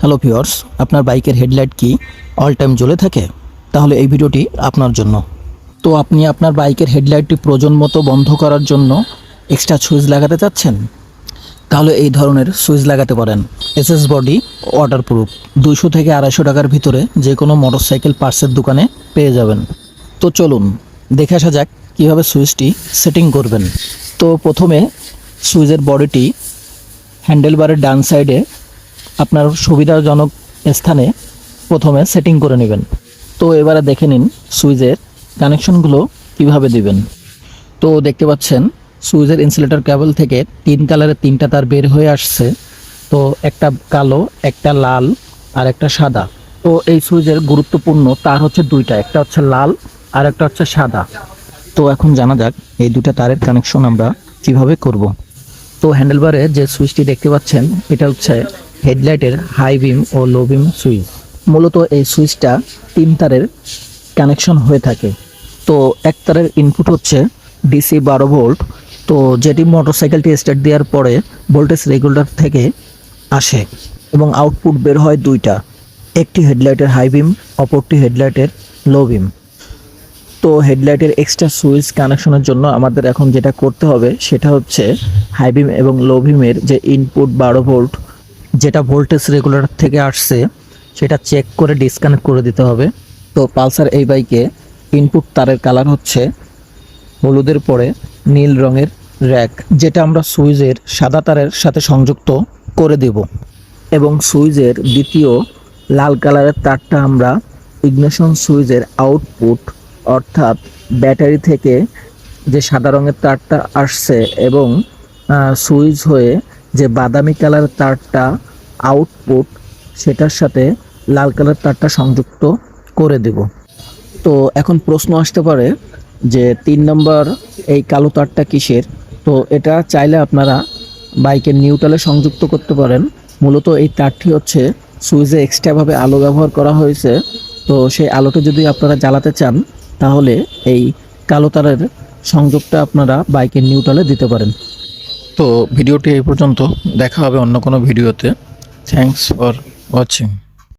Hello viewers, আপনার বাইকের headlight কি অল টাইম জ্বলে থাকে? তাহলে এই ভিডিওটি আপনার জন্য। তো আপনি আপনার বাইকের হেডলাইটটি প্রয়োজন মতো বন্ধ করার জন্য এক্সট্রা সুইচ লাগাতে চাচ্ছেন? তাহলে এই ধরনের সুইচ লাগাতে পারেন। এসএস বডি ওয়াটারপ্রুফ দুশো থেকে আড়াইশো টাকার ভিতরে যে কোনো মোটরসাইকেল পার্টসের দোকানে পেয়ে যাবেন। তো চলুন, দেখে আসা যাক কীভাবে সুইচটি সেটিং করবেন। তো প্রথমে সুইচের বডিটি হ্যান্ডেলবারের ডান সাইডে আপনার সুবিধাজনক স্থানে প্রথমে সেটিং করে নেবেন। তো এবারে দেখে নিন সুইচের কানেকশনগুলো কীভাবে দিবেন। তো দেখতে পাচ্ছেন, সুইচের ইনসুলেটর কেবল থেকে তিন কালারের তিনটা তার বের হয়ে আসছে। তো একটা কালো, একটা লাল আর একটা সাদা। তো এই সুইচের গুরুত্বপূর্ণ তার হচ্ছে দুইটা, একটা হচ্ছে লাল আর একটা হচ্ছে সাদা। তো এখন জানা যাক এই দুটা তারের কানেকশন আমরা কীভাবে করব। তো হ্যান্ডেলবারে যে সুইচটি দেখতে পাচ্ছেন, এটা হচ্ছে হেডলাইটের হাই বিম ও লো বিম সুইচ। মূলত এই সুইচটা তিন তারের কানেকশন হয়ে থাকে। তো এক তারের ইনপুট হচ্ছে ডিসি বারো ভোল্ট। তো যেটি মোটরসাইকেলটি স্টার্ট দেওয়ার পরে ভোল্টেজ রেগুলেটর থেকে আসে এবং আউটপুট বের হয় দুইটা। একটি হেডলাইটের হাই বিম, অপরটি হেডলাইটের লো বিম। তো হেডলাইটের এক্সট্রা সুইচ কানেকশনের জন্য আমাদের এখন যেটা করতে হবে সেটা হচ্ছে হাই বিম এবং লো বিমের যে ইনপুট বারো ভোল্ট যেটা ভোল্টেজ রেগুলেটর থেকে আসছে, সেটা চেক করে ডিসকানেক্ট করে দিতে হবে। তো পালসার এই বাইকে ইনপুট তারের কালার হচ্ছে হলুদের পরে নীল রঙের র্যাক যেটা আমরা সুইচের সাদা তারের সাথে সংযুক্ত করে দেব। এবং সুইচের দ্বিতীয় লাল কালারের তারটা আমরা ইগনিশন সুইচের আউটপুট অর্থাৎ ব্যাটারি থেকে যে সাদা রঙের তারটা আসছে এবং সুইচ হয়ে যে বাদামি কালারের তারটা আউটপুট সেটার সাথে লাল কালার তারটা সংযুক্ত করে দেব। তো এখন প্রশ্ন আসতে পারে যে তিন নম্বর এই কালো তারটা কিসের? তো এটা চাইলে আপনারা বাইকের নিউট্রালে সংযুক্ত করতে পারেন। মূলত এই তারটি হচ্ছে সুইচে এক্সট্রাভাবে আলো ব্যবহার করা হয়েছে। তো সেই আলোটা যদি আপনারা জ্বালাতে চান, তাহলে এই কালো তারের সংযোগটা আপনারা বাইকের নিউট্রালে দিতে পারেন। তো ভিডিওটি এই পর্যন্ত। দেখা হবে অন্য কোনো ভিডিওতে। Thanks for watching